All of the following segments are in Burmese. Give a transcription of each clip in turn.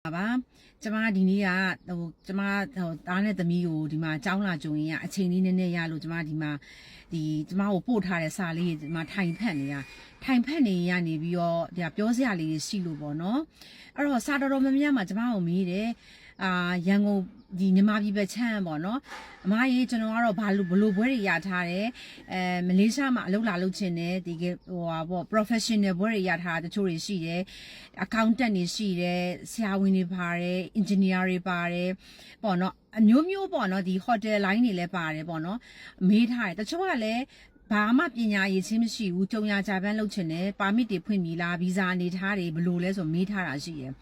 ပါကျမဒီနေ့ကဟိုကျမဟိုသားနဲ့သမီးကိုဒီမှာကြောင်းလာကြုံရင်အချိန်လေးနည်းနည်းရလို့ကျမဒီမှာဒီကျမကိုပို့ထားတဲ့စာလေးဒီမှာထိုင်ဖက်နေရထိုင်ဖက်နေရနေပြီးတော့ဒီပြောစရာလေးရှိလို့ပေါ့နော်အဲ့တော့စာတော်တော်များများမှာကျမကိုမေးတယ်အာရန်ကုန် ဒီမြန်မာပြည်ပဲချမ်းပေါ့နော်အမကြီးကျွန်တော်ကတော့ဘာလို့ဘလို့ဘွဲတွေရထားတယ်အဲမလေးရှားမှာအလုပ်လာလုပ်ချင်တယ်ဒီကဟိုဟာပေါ့ professional ဘွဲတွေရထားတာတချို့တွေရှိတယ် accountant တွေရှိတယ်ဆရာဝန်တွေပါတယ် engineer တွေပါတယ်ပေါ့နော်အမျိုးမျိုးပေါ့နော်ဒီ hotel line တွေလည်းပါတယ်ပေါ့နော်မေးထားတယ်တချို့ကလည်းဘာမှပညာရည်ချင်းမရှိဘူးကြုံရကြပန်းလုပ်ချင်တယ်ပါမစ်တွေဖွင့်ပြီလားဗီဇာအနေထားတွေဘယ်လိုလဲဆိုမေးထားတာရှိတယ်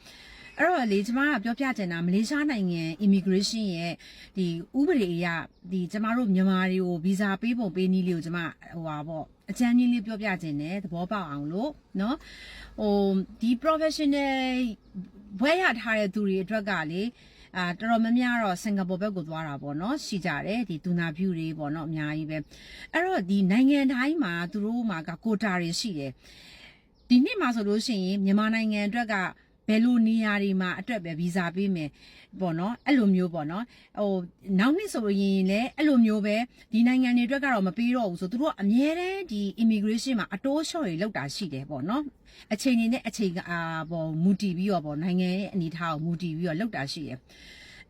အဲ့တော့လေကျမကပြောပြချင်တာမလေးရှားနိုင်ငံ immigration ရဲ့ဒီဥပဒေအရဒီကျမတို့မြန်မာတွေကိုဗီဇာပေးပုံပေးနည်းလေးကိုကျမဟိုပါပေါ့အချမ်းကြီးလေးပြောပြချင်တယ်သဘောပေါက်အောင်လို့เนาะဟိုဒီ professional ဘွဲရထားတဲ့သူတွေအတွက်ကလေအာတော်တော်များများတော့စင်ကာပူဘက်ကိုသွားတာပေါ့နော်ရှိကြတယ်ဒီတူနာဖြူတွေပေါ့နော်အများကြီးပဲအဲ့တော့ဒီနိုင်ငံတိုင်းမှာသူတို့မှာကကိုတာတွေရှိတယ်ဒီနှစ်မှာဆိုလို့ရှိရင်မြန်မာနိုင်ငံအတွက်က ဘယ်လိုနေရာတွေမှာအတွက်ပဲဗီဇာပေးမယ်ပေါ့နော်အဲ့လိုမျိုးပေါ့နော်ဟိုနောက်နှစ်ဆိုရင်လည်းအဲ့လိုမျိုးပဲဒီနိုင်ငံတွေအတွက်ကတော့မပေးတော့ဘူးဆိုသူတို့ကအများတန်းဒီ immigration မှာအတိုးလျှော့တွေလောက်တာရှိတယ်ပေါ့နော်အချိန်နေနဲ့အချိန်ကအာပေါ့မူတည်ပြီးတော့ပေါ့နိုင်ငံရဲ့အနေအထားကိုမူတည်ပြီးတော့လောက်တာရှိတယ်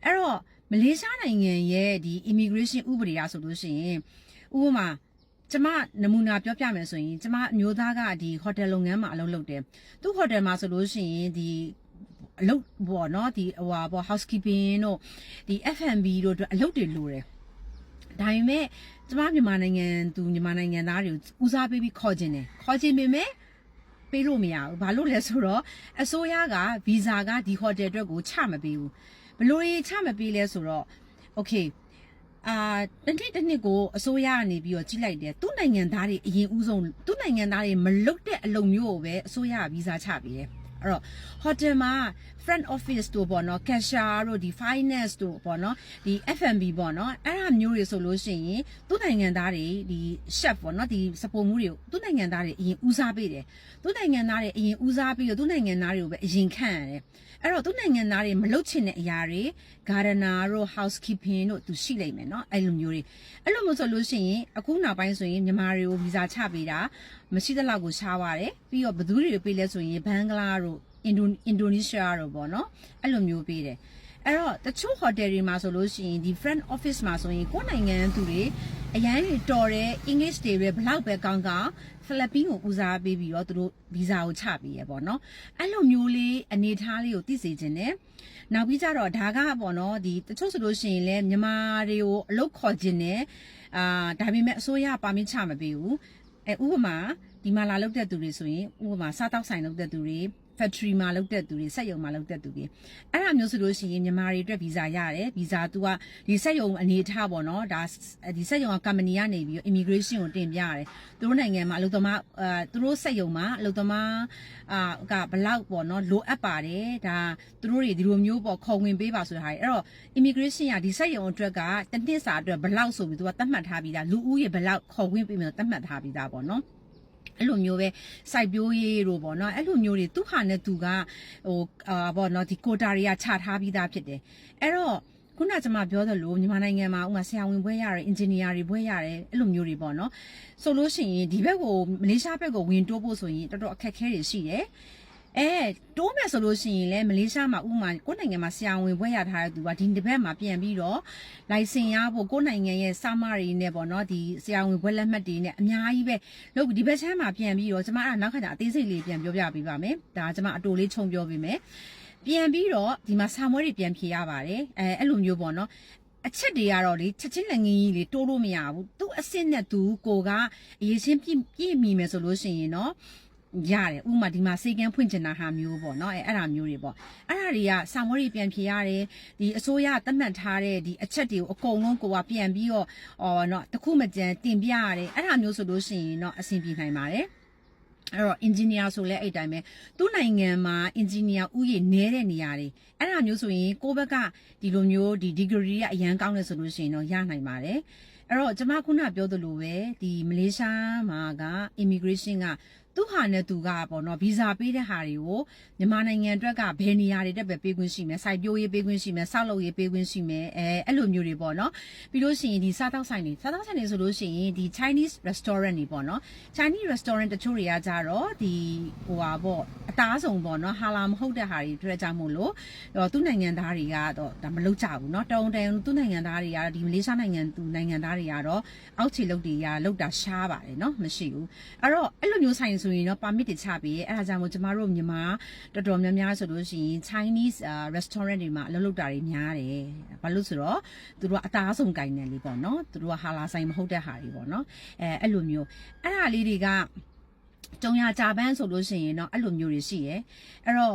အဲ့တော့မလေးရှားနိုင်ငံရဲ့ဒီ immigration ဥပဒေအရဆိုလို့ရှိရင်ဥပမာ ကျမနမူနာပြောပြမယ်ဆိုရင်ကျမအမျိုးသားကဒီဟိုတယ်လုပ်ငန်းမှာအလုပ်လုပ်တယ်သူဟိုတယ်မှာဆိုလို့ရှိရင်ဒီအလုပ်ပေါ့နော်ဒီဟိုဟာပေါ့ housekeeping တို့ဒီ F&B တို့အတွက်အလုပ်တွေလိုတယ်ဒါပေမဲ့ကျမမြန်မာနိုင်ငံသူမြန်မာနိုင်ငံသားတွေကိုဦးစားပေးပြီးခေါ်ခြင်းတယ်ခေါ်ခြင်းပေမဲ့ပေးလို့မရဘူးဘာလို့လဲဆိုတော့အစိုးရကဗီဇာကဒီဟိုတယ်အတွက်ကိုချမပေးဘူးဘလို့ရေးချမပေးလဲဆိုတော့ okay အာတစ်နှစ်တစ်နှစ်ကိုအစိုးရကနေပြီးတော့ကြီးလိုက်တယ်သူ့နိုင်ငံသားတွေအရင်ဦးဆုံးသူ့နိုင်ငံသားတွေမလုတ်တဲ့အလုပ်မျိုးကိုပဲအစိုးရကဗီဇာချပေးတယ်အဲ့တော့ hotel မှာ front office တို့ပေါ့နော် cashier တို့ဒီ finance တို့ပေါ့နော်ဒီ F&B ပေါ့နော်အဲ့ဒါမျိုးတွေဆိုလို့ရှိရင်သူ့နိုင်ငံသားတွေဒီ chef ပေါ့နော်ဒီစပုံမှုတွေကိုသူ့နိုင်ငံသားတွေအရင်ဦးစားပေးတယ်သူ့နိုင်ငံသားတွေအရင်ဦးစားပြီးတော့သူ့နိုင်ငံသားတွေကိုပဲအရင်ခန့်ရတယ်အဲ့တော့သူ့နိုင်ငံသားတွေမလုပ်ချင်တဲ့အရာတွေ gardener တို့ housekeeping တို့သူရှိလိမ့်မယ်เนาะအဲ့လိုမျိုးတွေအဲ့လိုမျိုးဆိုလို့ရှိရင်အခုနောက်ပိုင်းဆိုရင်မြန်မာတွေကိုဗီဇာချပေးတာမရှိသလောက်ကိုရှားပါတယ်ပြီးတော့ဘယ်သူတွေပေးလဲဆိုရင်ဘန်ဂလားတို့ အင်ဒိုအင်ဒိုနီးရှားတော့ပေါ့နော်အဲ့လိုမျိုးပေးတယ်အဲ့တော့တချို့ hotel တွေမှာဆိုလို့ရှိရင်ဒီ front office မှာဆိုရင်ကိုယ်နိုင်ငံသူတွေအရန်တွေတော်တယ် English တွေပဲဘလောက်ပဲကောင်းကောင်းဖိလစ်ပင်းကိုဦးစားပေးပြီးတော့သူတို့ဗီဇာကိုချပေးရပေါ့နော်အဲ့လိုမျိုးလေးအနေထားလေးကိုသိစေခြင်းနဲ့နောက်ပြီးကြတော့ဒါကပေါ့နော်ဒီတချို့ဆိုလို့ရှိရင်လည်းမြန်မာတွေကိုအလုတ်ခေါ်ခြင်းနဲ့အာဒါပေမဲ့အစိုးရပါမင်းချမပေးဘူးအဲဥပမာဒီမှာလာလောက်တဲ့သူတွေဆိုရင်ဥပမာစားတောက်ဆိုင်လောက်တဲ့သူတွေ factory မှာလုပ်တဲ့သူတွေစက်ရုံမှာလုပ်တဲ့သူတွေအဲ့ဒါမျိုးဆိုလို့ရှိရင်မြန်မာတွေအတွက်ဗီဇာရတယ်ဗီဇာ तू ကဒီစက်ရုံအနေထားပေါ့နော်ဒါဒီစက်ရုံက company ကနေပြီး immigration ကိုတင်ပြရတယ်သူတို့နိုင်ငံမှာအလုပ်သမားအာသူတို့စက်ရုံမှာအလုပ်သမားအာကဘလောက်ပေါ့နော်လိုအပ်ပါတယ်ဒါသူတို့တွေဒီလိုမျိုးပေါ့ခေါ်ဝင်ပေးပါဆိုတာဟာအဲ့တော့ immigration ကဒီစက်ရုံအတွက်ကတစ်နှစ်စာအတွက်ဘလောက်ဆိုပြီးသူကသတ်မှတ်ထားပြီးသားလူဦးရေဘလောက်ခေါ်ဝင်ပေးမယ်သတ်မှတ်ထားပြီးသားပေါ့နော် အဲ့လိုမျိုးပဲစိုက်ပျိုးရေးတို့ပေါ့နော်အဲ့လိုမျိုးတွေသူဟာနဲ့သူကဟိုအာပေါ့နော်ဒီကိုတာတွေကခြာထားပြီးသားဖြစ်တယ်အဲ့တော့ခုနကကျွန်မပြောသလိုမြန်မာနိုင်ငံမှာဥမာဆရာဝန်ဘွဲရတယ်အင်ဂျင်နီယာတွေဘွဲရတယ်အဲ့လိုမျိုးတွေပေါ့နော်ဆိုလို့ရှိရင်ဒီဘက်ကိုမလေးရှားဘက်ကိုဝင်တိုးဖို့ဆိုရင်တော်တော်အခက်အခဲတွေရှိတယ် အဲတိုးမယ်ဆိုလို့ရှိရင်လည်းမလေးရှားမှာဥမာကိုယ့်နိုင်ငံမှာဆရာဝန်ဘွဲရထားတဲ့သူကဒီတစ်ပတ်မှာပြန်ပြီးတော့လိုင်စင်ရဖို့ကိုယ့်နိုင်ငံရဲ့စာမတွေနဲ့ပေါ့နော်ဒီဆရာဝန်ဘွဲလက်မှတ်တွေနဲ့အများကြီးပဲလို့ဒီဘက်ချမ်းမှာပြန်ပြီးတော့ကျမအဲ့နောက်ခါကျအသေးစိတ်လေးပြန်ပြောပြပေးပါမယ်ဒါကျမအတူလေးခြုံပြောပေးမယ်ပြန်ပြီးတော့ဒီမှာစာမွေးတွေပြန်ဖြေရပါတယ်အဲအဲ့လိုမျိုးပေါ့နော်အချက်တွေကတော့လေချက်ချင်းလက်ငင်းကြီးလေတိုးလို့မရဘူးသူ့အစ်စ်နဲ့သူကိုကအရေးချင်းပြည့်ပြည့်မိမယ်ဆိုလို့ရှိရင်တော့ ရတယ်ဥမာဒီမှာစေကန်းဖွင့်ချင်တာဟာမျိုးပေါ့နော်အဲအဲ့ဒါမျိုးတွေပေါ့အဲ့ဒါတွေကစာမွေးတွေပြန်ဖြေရတယ်ဒီအစိုးရသတ်မှတ်ထားတဲ့ဒီအချက်တွေကိုအကုန်လုံးကိုကပြန်ပြီးတော့အော်နော်တခုမကြံတင်ပြရတယ်အဲ့ဒါမျိုးဆိုလို့ရှိရင်တော့အဆင်ပြေနိုင်ပါတယ်အဲ့တော့ engineer ဆိုလဲအဲ့တိုင်းပဲသူ့နိုင်ငံမှာ engineer ဥယျာဉ်နဲတဲ့နေရာတွေအဲ့ဒါမျိုးဆိုရင်ကိုယ့်ဘက်ကဒီလိုမျိုးဒီ degree ကအရန်ကောင်းတယ်ဆိုလို့ရှိရင်တော့ရနိုင်ပါတယ်အဲ့တော့ကျွန်မခုနပြောသလိုပဲဒီမလေးရှားမှာက immigration က သူဟာနဲ့သူကပေါ့နော်ဗီဇာပေးတဲ့ဟာတွေကိုမြန်မာနိုင်ငံအတွက်ကဘယ်နေရာတွေတက်ပဲပေးခွင့်ရှိမယ်စိုက်ပျိုးရေးပေးခွင့်ရှိမယ်ဆောက်လုပ်ရေးပေးခွင့်ရှိမယ်အဲအဲ့လိုမျိုးတွေပေါ့နော်ပြီးလို့ရှိရင်ဒီစားတောက်ဆိုင်တွေစားတောက်ဆိုင်တွေဆိုလို့ရှိရင်ဒီ Chinese restaurant တွေပေါ့နော် Chinese restaurant တချို့တွေကကြတော့ဒီဟိုဟာပေါ့အသားဆုံးပေါ့နော်ဟာလာမဟုတ်တဲ့ဟာတွေတွေ့ကြမို့လို့ဟိုသူ့နိုင်ငံသားတွေကတော့ဒါမလုပ်ကြဘူးเนาะတုံတုံသူ့နိုင်ငံသားတွေကတော့ဒီမလေးရှားနိုင်ငံသူနိုင်ငံသားတွေကတော့အောက်ခြေလုပ်တွေကလောက်တာရှားပါတယ်เนาะမရှိဘူးအဲ့တော့အဲ့လိုမျိုးဆိုင် ဆိုရင်တော့ permit တွေချပေးရဲအဲ့ဒါကြောင့်မို့ကျမတို့မြန်မာတော်တော်များများဆိုလို့ရှိရင် Chinese restaurant တွေမှာအလုပ်လုပ်တာတွေများတယ်ဘာလို့ဆိုတော့သူတို့ကအသားဆုံးကင်တယ်လေးပေါ့နော်သူတို့ကဟာလာဆိုင်မဟုတ်တဲ့ဟာတွေပေါ့နော်အဲအဲ့လိုမျိုးအဲ့ဒါလေးတွေကကျုံရဂျပန်ဆိုလို့ရှိရင်တော့အဲ့လိုမျိုးတွေရှိရဲအဲ့တော့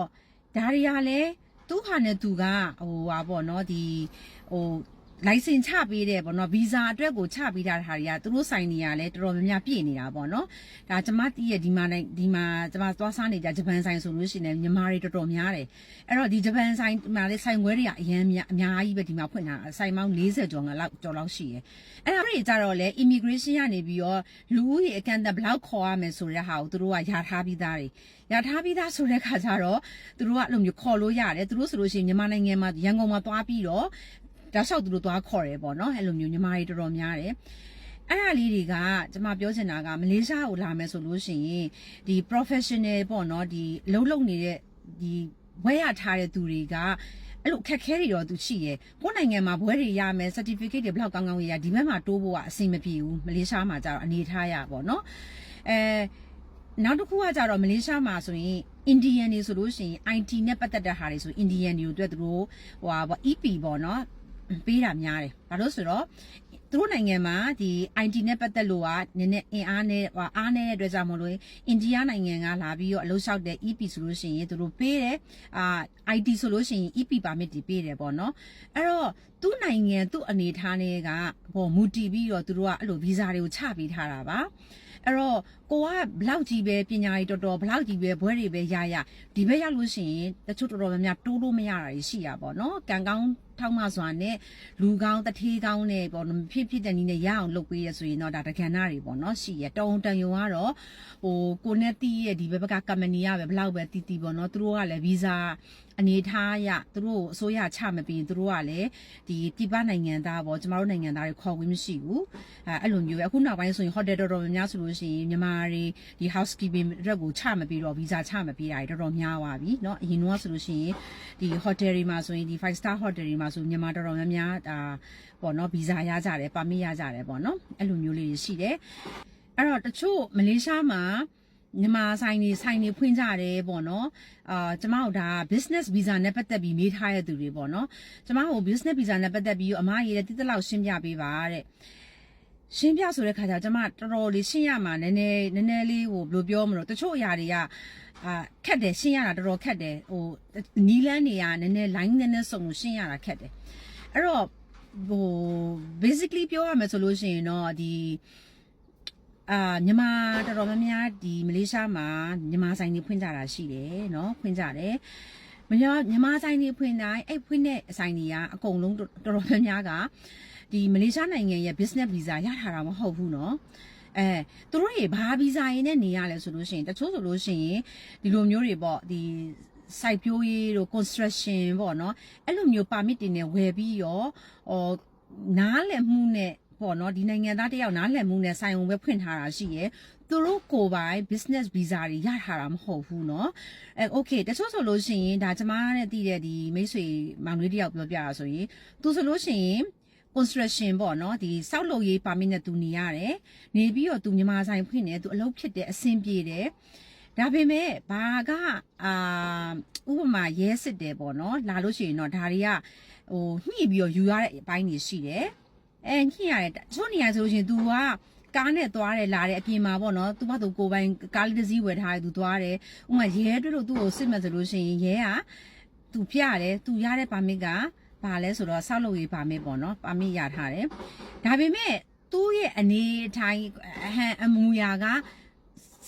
ဒါတွေကလည်းသူ့ဟာနဲ့သူကဟိုဟာပေါ့နော်ဒီဟို လိုင်စင်ချပေးတယ်ပေါ့နော်ဗီဇာအတွက်ကိုချပေးတာဟာတွေကသူတို့ဆိုင်နေရလဲတော်တော်များများပြည့်နေတာပေါ့နော်ဒါကျမတည့်ရဲ့ဒီမှာနိုင်ဒီမှာကျမသွားစားနေကြဂျပန်ဆိုင်ဆိုလို့ရှိရင်မြန်မာတွေတော်တော်များတယ်အဲ့တော့ဒီဂျပန်ဆိုင်မှာလဲဆိုင်ခွဲတွေကအရင်များအများကြီးပဲဒီမှာဖွင့်တာဆိုင်ပေါင်း40ကျော်ငါလောက်ကျော်လောက်ရှိရယ်အဲ့ဒါတွေကြတော့လဲ immigration ကနေပြီးတော့လူဦးရေအကန့်အသတ်ဘယ်လောက်ခေါ်ရမယ်ဆိုတဲ့ဟာကိုသူတို့ကယာထားပြီးသားတွေယာထားပြီးသားဆိုတဲ့ခါကျတော့သူတို့ကအဲ့လိုမျိုးခေါ်လို့ရတယ်သူတို့ဆိုလို့ရှိရင်မြန်မာနိုင်ငံမှာရန်ကုန်မှာသွားပြီးတော့ ဒါလျှောက်သူတို့သွားခေါ်တယ်ပေါ့နော်အဲ့လိုမျိုးညီမတွေတော်တော်များတယ်အဲ့ဒါလေးတွေကကျွန်မပြောချင်တာကမလေးရှားကိုလာမယ်ဆိုလို့ရှိရင်ဒီ professional ပေါ့နော်ဒီအလုံးလုံးနေတဲ့ဒီဘွဲရထားတဲ့သူတွေကအဲ့လိုခက်ခဲတွေတော့သူရှိရယ်ကိုယ်နိုင်ငံမှာဘွဲတွေရမယ် certificate တွေဘယ်လောက်ကောင်းကောင်းရရဒီဘက်မှာတိုးဖို့ကအဆင်မပြေဘူးမလေးရှားမှာကျတော့အနေထားရပေါ့နော်အဲနောက်တစ်ခုကကြတော့မလေးရှားမှာဆိုရင် Indian တွေဆိုလို့ရှိရင် IT နဲ့ပတ်သက်တဲ့ဟာတွေဆို Indian တွေအတွက်သူတို့ဟိုဟာပေါ့ EP ပေါ့နော် ပေးတာများတယ်။ဘာလို့ဆိုတော့သူတို့နိုင်ငံမှာဒီ IT နဲ့ပတ်သက်လို့ကနည်းနည်းအင်အားနဲ့ဟိုအားနဲ့တဲ့အတွက်ကြောင့်မလို့အိန္ဒိယနိုင်ငံကလာပြီးတော့အလုပ်လျှောက်တဲ့ EP ဆိုလို့ရှိရင်သူတို့ပေးတယ်အာ IT ဆိုလို့ရှိရင် EP permit တွေပေးတယ်ပေါ့နော်အဲ့တော့သူ့နိုင်ငံသူ့အနေထားတွေကဟိုမူတည်ပြီးတော့သူတို့ကအဲ့လိုဗီဇာတွေကိုချပေးထားတာပါအဲ့တော့ကိုကဘလောက်ကြီးပဲပညာရေးတော်တော်ဘလောက်ကြီးပဲဘွဲတွေပဲရရဒီဘက်ရောက်လို့ရှိရင်တချို့တော်တော်များများတိုးလို့မရတာရှိရပါတော့ကံကောင်း ထောက်မစွာနဲ့လူကောင်းတထေးကောင်းနဲ့ပေါ့နော်ဖြစ်ဖြစ်တဲ့နည်းနဲ့ရအောင်လုပ်ပေးရဆိုရင်တော့ဒါတက္ကနာတွေပေါ့နော်ရှိရတုံတန်ယုံကတော့ဟိုကိုနဲ့တီးရဲ့ဒီဘက်ကကမ္ပဏီကပဲဘလောက်ပဲတီးတီးပေါ့နော်သူတို့ကလည်းဗီဇာအနေထားရသူတို့အစိုးရချမပြီးသူတို့ကလည်းဒီပြည်ပနိုင်ငံသားပေါ့ကျမတို့နိုင်ငံသားတွေခေါ်ဝင်မရှိဘူးအဲအဲ့လိုမျိုးပဲအခုနောက်ပိုင်းဆိုရင်ဟိုတယ်တော်တော်များများဆိုလို့ရှိရင်မြန်မာတွေဒီ housekeeping ရက်ကိုချမပြီးတော့ဗီဇာချမပြီးတာတွေတော်တော်များသွားပြီเนาะအရင်တော့ဆိုလို့ရှိရင်ဒီ hotel တွေမှာဆိုရင်ဒီ five star hotel တွေမှာ ှာမှာဆိုမြန်မာတော်တော်များများဒါပေါ့နော်ဗီဇာရကြတယ်ပါမစ်ရကြတယ်ပေါ့နော်အဲ့လိုမျိုးလေးရှိတယ်အဲ့တော့တချို့မလေးရှားမှာမြန်မာဆိုင်တွေဆိုင်တွေဖွင့်ကြတယ်ပေါ့နော်အာကျမတို့ဒါ business visa နဲ့ပတ်သက်ပြီးမေးထားရတဲ့သူတွေပေါ့နော်ကျမတို့ business visa နဲ့ပတ်သက်ပြီးအမရေးတဲ့တိတိလောက်ရှင်းပြပေးပါတဲ့ ရှင်းပြဆိုတဲ့ခါကျကျမတော်တော်လေးရှင်းရမှာနည်းနည်းနည်းနည်းလေးဟိုဘယ်လိုပြောမလို့တချို့အရာတွေကအာခက်တယ်ရှင်းရတာတော်တော်ခက်တယ်ဟိုနီလန်းတွေကနည်းနည်း line နည်းနည်းစုံလို့ရှင်းရတာခက်တယ်အဲ့တော့ဟို basically ပြောရမယ်ဆိုလို့ရှိရင်တော့ဒီအာမြန်မာတော်တော်များများဒီမလေးရှားမှာမြန်မာဆိုင်တွေဖွင့်ကြတာရှိတယ်เนาะဖွင့်ကြတယ်မြန်မာမြန်မာဆိုင်တွေဖွင့်တိုင်းအဲ့ဖွင့်တဲ့အဆိုင်တွေကအကုန်လုံးတော်တော်များများက ဒီမလေးရှားနိုင်ငံရဲ့ business visa ရထားတာမဟုတ်ဘူးเนาะအဲသူတို့တွေဘာဗီဇာရင်းနဲ့နေရလဲဆိုလို့ရှိရင်တချို့ဆိုလို့ရှိရင်ဒီလိုမျိုးတွေပေါ့ဒီစိုက်ပျိုးရေးတို့ construction ပေါ့နော်အဲ့လိုမျိုး permit တွေနဲ့ဝယ်ပြီးရောဟောနားလည်မှုနဲ့ပေါ့နော်ဒီနိုင်ငံသားတယောက်နားလည်မှုနဲ့ဆိုင်ုံပဲဖွင့်ထားတာရှိရယ်သူတို့ကိုယ်ပိုင် business visa တွေရထားတာမဟုတ်ဘူးเนาะအဲ okay တချို့ဆိုလို့ရှိရင်ဒါကျမနဲ့တည်တဲ့ဒီမိတ်ဆွေမောင်လေးတယောက်ပြောပြတာဆိုရင်သူဆိုလို့ရှိရင် construction ပေါ့နော်ဒီစောက်လုပ်ရေးပါမစ်နဲ့သူနေရတယ်နေပြီးတော့သူမြန်မာဆိုင်ဖွင့်နေသူအလုပ်ဖြစ်တယ်အဆင်ပြေတယ်ဒါပေမဲ့ဘာကအာဥပမာရဲစစ်တယ်ပေါ့နော်လာလို့ရှိရင်တော့ဒါတွေကဟိုညှိပြီးတော့ယူရတဲ့အပိုင်းတွေရှိတယ်အဲညှိရတယ်ချို့နေရာဆိုလို့ရှိရင် तू ကကားနဲ့သွားတယ်လာတယ်အပြင်မှာပေါ့နော်သူ့ဘာသူကိုယ်ပိုင်ကားလေးတစ်စီးဝယ်ထားတယ်သူသွားတယ်ဥပမာရဲတွေ့လို့သူ့ကိုစစ်မှတ်ဆိုလို့ရှိရင်ရဲကသူပြတယ်သူရတဲ့ပါမစ်က ဘာလဲဆိုတော့ဆောက်လုပ်ရေးပါမစ်ပေါ့နော်ပါမစ်ရထားတယ်ဒါပေမဲ့သူ့ရဲ့အနေထိုင်အဟံအမူအရာက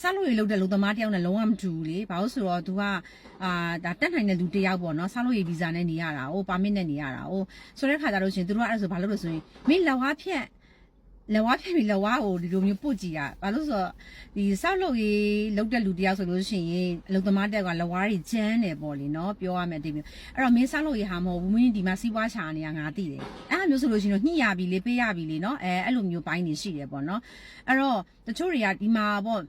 ဆောက်လုပ်ရေးလုပ်တဲ့လူသမားတယောက်နဲ့လုံးဝမတူဘူးလေဘာလို့ဆိုတော့ तू ကအာဒါတက်နိုင်တဲ့လူတယောက်ပေါ့နော်ဆောက်လုပ်ရေးဗီဇာနဲ့နေရတာဟိုပါမစ်နဲ့နေရတာဟိုဆိုတဲ့ခါကျတော့ရှင်သူတို့ကအဲ့ဒါဆိုဘာလို့လဲဆိုရင်မင်းလောက်အားဖြက် လက်ဝါးဖြစ်ပြီးလက်ဝါးကိုဒီလိုမျိုးပုတ်ကြည့်တာဘာလို့ဆိုတော့ဒီစောက်လုပ်ရေးလုပ်တဲ့လူတယောက်ဆိုလို့ရှိရင်အလုပ်သမားတက်ကလက်ဝါးတွေကျန်းတယ်ပေါ့လေနော်ပြောရမယ်အတိတ်မျိုးအဲ့တော့မင်းစောက်လုပ်ရေးဟာမဟုတ်ဘူးမင်းဒီမှာစီးပွားချာနေတာငါသိတယ်အဲ့လိုမျိုးဆိုလို့ရှိရင်တော့ညှိရပြီလေပေးရပြီလေနော်အဲအဲ့လိုမျိုးပိုင်းနေရှိတယ်ပေါ့နော်အဲ့တော့ တချို့တွေကဒီမှာပေါ့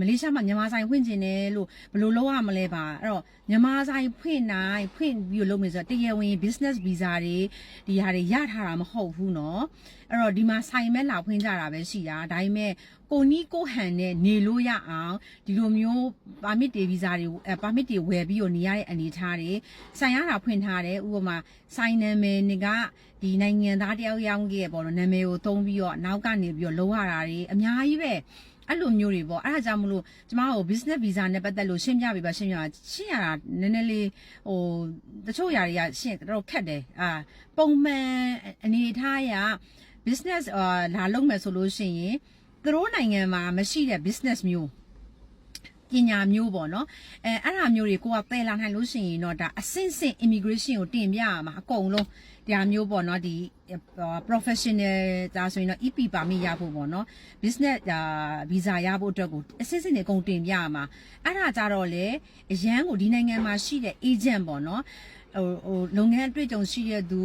မလေးရှားမှာမြန်မာဆိုင်ဖွင့်ကျင်တယ်လို့ဘယ်လိုလုပ်ရမလဲပါအဲ့တော့မြန်မာဆိုင်ဖွင့်နိုင်ဖွင့်ပြီးတော့လုပ်မယ်ဆိုတော့တရားဝင် business visa တွေဒီဟာတွေရထားတာမဟုတ်ဘူးနော်အဲ့တော့ဒီမှာဆိုင်မဲ့လာဖွင့်ကြတာပဲရှိတာဒါပေမဲ့ကိုနီးကိုဟန်နဲ့နေလို့ရအောင်ဒီလိုမျိုးပါမစ်တွေဗီဇာတွေအဲပါမစ်တွေဝယ်ပြီးတော့နေရတဲ့အနေအထားတွေဆိုင်ရတာဖွင့်ထားတယ်ဥပမာဆိုင်နာမည်ကဒီနိုင်ငံသားတယောက်ယောက်ရဲ့ပေါ့နော်နာမည်ကိုသုံးပြီးတော့နောက်ကနေပြီးတော့လုံးရတာတွေအများကြီးပဲအဲ့လိုမျိုးတွေပေါ့အဲ့ဒါကြောင့်မလို့ကျမတို့ business visa နဲ့ပတ်သက်လို့ရှင်းပြပေးပါရှင်းပြပါရှင်းရတာနည်းနည်းလေးဟိုတချို့ຢာတွေကရှင်းတော့ခက်တယ်အာပုံမှန်အနေအထားအရ business အာလာလုပ်မယ်ဆိုလို့ရှိရင် သူတို့နိုင်ငံမှာမရှိတဲ့ business မျိုးပညာမျိုးပေါ့နော်အဲအဲ့ဒါမျိုးတွေကိုကပယ်လာနိုင်လို့ရှိရင်တော့ဒါအဆင့်ဆင့် immigration ကိုတင်ပြရမှာအကုန်လုံးတရားမျိုးပေါ့နော်ဒီ professional ဒါဆိုရင်တော့ EP ပါမိရဖို့ပေါ့နော် business ဒါ visa ရဖို့အတွက်ကိုအစစ်စစ်နေအကုန်တင်ပြရမှာအဲ့ဒါကြတော့လေအရန်ကိုဒီနိုင်ငံမှာရှိတဲ့ agent ပေါ့နော် ဟိုဟိုလုပ်ငန်းအတွေ့အကြုံရှိတဲ့သူ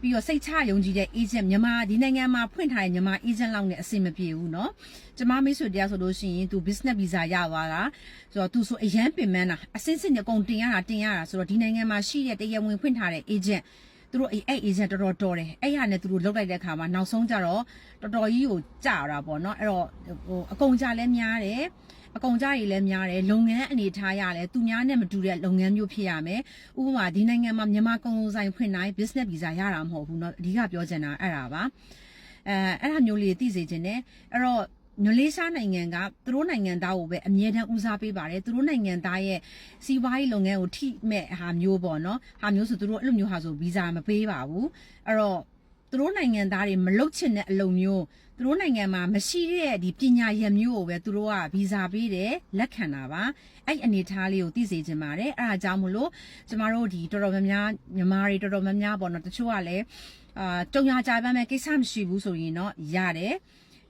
ပြီးတော့စိတ်ချယုံကြည်တဲ့ agent မြန်မာဒီနိုင်ငံမှာဖွင့်ထားတဲ့မြန်မာ agent လောက်နဲ့အဆင်မပြေဘူးเนาะကျမမိတ်ဆွေတရားဆိုလို့ရှိရင်သူ business visa ရသွားတာဆိုတော့သူဆိုအရန်ပင်ပန်းတာအစင်းစင်းနဲ့အကုန်တင်ရတာတင်ရတာဆိုတော့ဒီနိုင်ငံမှာရှိတဲ့တရားဝင်ဖွင့်ထားတဲ့ agent သူတို့အဲ့အဲ့ agent တော်တော်တော်တယ်အဲ့ရနဲ့သူတို့လောက်လိုက်တဲ့အခါမှာနောက်ဆုံးကြတော့တော်တော်ကြီးကိုကြာတာပေါ့နော်အဲ့တော့ဟိုအကုန်ကြလဲများတယ် အကုန်ကြရည်လည်းများတယ်လုပ်ငန်းအနေထားရလဲသူများနဲ့မတူတဲ့လုပ်ငန်းမျိုးဖြစ်ရမယ်ဥပမာဒီနိုင်ငံမှာမြန်မာကုန်ကုန်ဆိုင်ဖွင့်နိုင် business visa ရတာမဟုတ်ဘူးเนาะအဓိကပြောချင်တာအဲ့ဒါပါအဲအဲ့ဒါမျိုးလေးသိစေချင်တယ်အဲ့တော့မလေးရှားနိုင်ငံကသူတို့နိုင်ငံသားကိုပဲအမြဲတမ်းဦးစားပေးပါတယ်သူတို့နိုင်ငံသားရဲ့စီးပွားရေးလုပ်ငန်းကိုထိမဲ့ဟာမျိုးပေါ့နော်ဟာမျိုးဆိုသူတို့အဲ့လိုမျိုးဟာဆိုဗီဇာမပေးပါဘူးအဲ့တော့ သူတို့နိုင်ငံသားတွေမလုပ်ချင်တဲ့အလုပ်မျိုးသူတို့နိုင်ငံမှာမရှိတဲ့ဒီပညာရမျိုးကိုပဲသူတို့ကဗီဇာပေးတယ်လက်ခံတာပါအဲ့အနေထားလေးကိုသိစေချင်ပါတယ်အဲ့ဒါကြောင့်မလို့ကျမတို့ဒီတော်တော်များများမြန်မာတွေတော်တော်များများပေါ့နော်တချို့ကလည်းအာတုံညာကြပန်းမဲ့ကိစ္စမရှိဘူးဆိုရင်တော့ရတယ်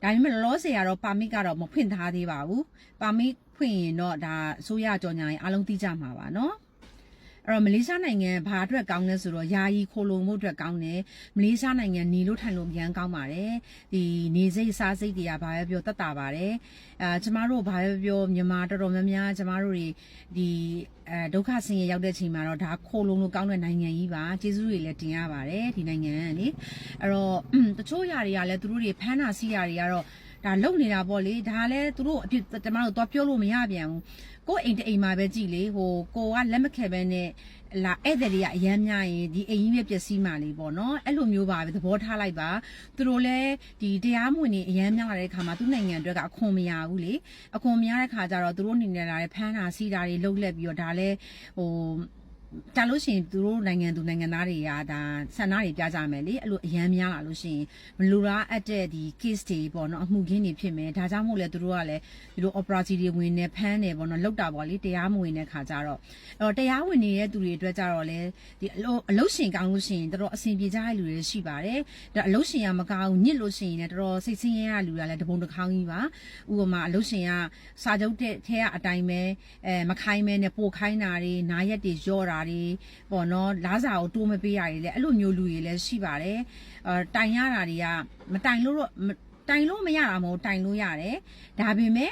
ဒါပေမဲ့လောလောဆယ်ကတော့ပါမစ်ကတော့မဖွင့်ထားသေးပါဘူးပါမစ်ဖွင့်ရင်တော့ဒါအစိုးရကြော်ညာရင်အားလုံးသိကြမှာပါနော် အဲ့တော့မလေးရှားနိုင်ငံဘာအတွက်ကောင်းလဲဆိုတော့ယာယီခိုလုံမှုအတွက်ကောင်းတယ်မလေးရှားနိုင်ငံနေလို့ထိုင်လို့ပြန်ကောင်းပါတယ်ဒီနေစိတ်စားစိတ်တွေကဘာပဲပြောတတ်တာပါတယ်အဲကျမတို့ဘာပဲပြောမြန်မာတော်တော်များများကျမတို့တွေဒီအဲဒုက္ခဆင်းရဲရောက်တဲ့ချိန်မှာတော့ဒါခိုလုံလို့ကောင်းတဲ့နိုင်ငံကြီးပါကျေးဇူးတွေလည်းတင်ရပါတယ်ဒီနိုင်ငံကလေအဲ့တော့တချို့ຢာတွေကလည်းသူတို့တွေဖမ်းတာဆီးတာတွေကတော့ ဒါလုံနေတာပေါ့လေဒါလည်းသူတို့အဖြစ်ကျမတို့တော့ပြောလို့မရပြန်ဘူးကိုယ်အိမ်တအိမ်မှာပဲကြည်လေဟိုကိုကလက်မခဲပဲနဲ့လာဧည့်သည်တွေကအရမ်းများရင်ဒီအိမ်ကြီးပဲပျက်စီးမှလေပေါ့နော်အဲ့လိုမျိုးပါပဲသဘောထားလိုက်ပါသူတို့လည်းဒီတရားမဝင်နေအရမ်းများလာတဲ့ခါမှာသူ့နိုင်ငံအတွက်ကအခွန်မရဘူးလေအခွန်မရတဲ့ခါကျတော့သူတို့နေနေလာတဲ့ဖမ်းတာစီးတာတွေလှုပ်လက်ပြီးတော့ဒါလည်းဟို တာလို့ရှိရင်သူတို့နိုင်ငံသူနိုင်ငံသားတွေကဒါဆန္ဒတွေပြကြမယ်လေအဲ့လိုအရန်များလာလို့ရှိရင်မလူလားအပ်တဲ့ဒီ case တွေပေါ့နော်အမှုခင်းတွေဖြစ်မယ်ဒါကြောင့်မို့လဲသူတို့ကလည်းဒီလို operacy တွေဝင်နေဖမ်းနေပေါ့နော်လောက်တာပေါ့လေတရားမဝင်တဲ့ခါကျတော့အဲ့တော့တရားဝင်နေတဲ့သူတွေအတွက်ကြတော့လေဒီအလုပ်အလုပ်ရှင်ကောင်းလို့ရှိရင်တော်တော်အဆင်ပြေကြတဲ့လူတွေရှိပါတယ်ဒါအလုပ်ရှင်ကမကောင်းညစ်လို့ရှိရင်လည်းတော်တော်စိတ်ဆင်းရဲရလူတွေကလည်းတပုံတစ်ခေါင်းကြီးပါဥပမာအလုပ်ရှင်ကစာချုပ်တဲ့ထဲကအတိုင်းပဲအဲမခိုင်းမဲနဲ့ပို့ခိုင်းတာတွေနားရက်တွေရော့တာတွေပေါ့နော်လားစာကိုတိုးမပေးရတွေလည်းအဲ့လိုမျိုးလူတွေလည်းရှိပါတယ်အဲတိုင်ရတာတွေကမတိုင်လို့တော့တိုင်လို့မရတာမဟုတ်တိုင်လို့ရတယ်ဒါပေမဲ့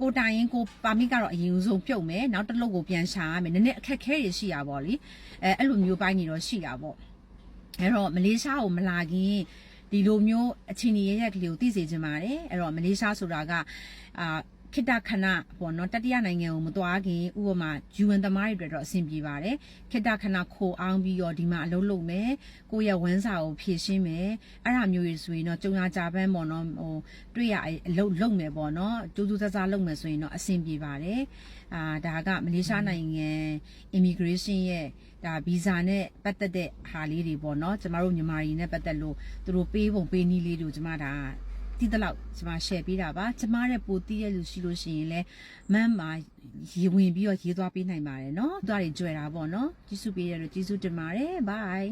ကိုတိုင်ရင်ကိုပါမစ်ကတော့အရင်ဆုံးပြုတ်မယ်နောက်တစ်လုတ်ကိုပြန်ရှာရမယ်နည်းနည်းအခက်ခဲတွေရှိရပါဘောလीအဲအဲ့လိုမျိုးပိုင်းနေတော့ရှိတာပေါ့အဲ့တော့မလေးရှားကိုမလာခင်ဒီလိုမျိုးအချင်းကြီးရဲ့ကလေးကိုသိစေချင်ပါတယ်အဲ့တော့မလေးရှားဆိုတာကအာ ခိတခဏပေါ့နော်တတိယနိုင်ငံကိုမသွားခင်ဥပမာယူဝင်သမားတွေအတွက်တော့အဆင်ပြေပါတယ်ခိတခဏခိုအောင်ပြီးတော့ဒီမှာအလုပ်လုပ်မယ်ကိုယ့်ရဲ့ဝမ်းစာကိုဖြည့်ရှင်းမယ်အဲ့ဒါမျိုးတွေဆိုရင်တော့ကြုံရကြပန်းပေါ့နော်ဟိုတွေ့ရအလုပ်လုပ်မယ်ပေါ့နော်တူးတူးဆဆလုပ်မယ်ဆိုရင်တော့အဆင်ပြေပါတယ်အာဒါကမလေးရှားနိုင်ငံ immigration ရဲ့ဒါဗီဇာနဲ့ပတ်သက်တဲ့ဟာလေးတွေပေါ့နော်ကျမတို့မြန်မာပြည်နဲ့ပတ်သက်လို့သူတို့ပေးပုံပေးနည်းလေးတို့ကျမဒါ တိတလောက်ကျွန်မ share ပေးတာပါကျွန်မရဲ့ပိုတီးရဲ့လူရှိလို့ရှိရင်လည်းမမ်းမှာရေဝင်ပြီးတော့ရေးသွားပေးနိုင်ပါတယ်เนาะသူတွေကြွယ်တာပေါ့เนาะကျေးဇူးပေးရလို့ကျေးဇူးတင်ပါတယ် bye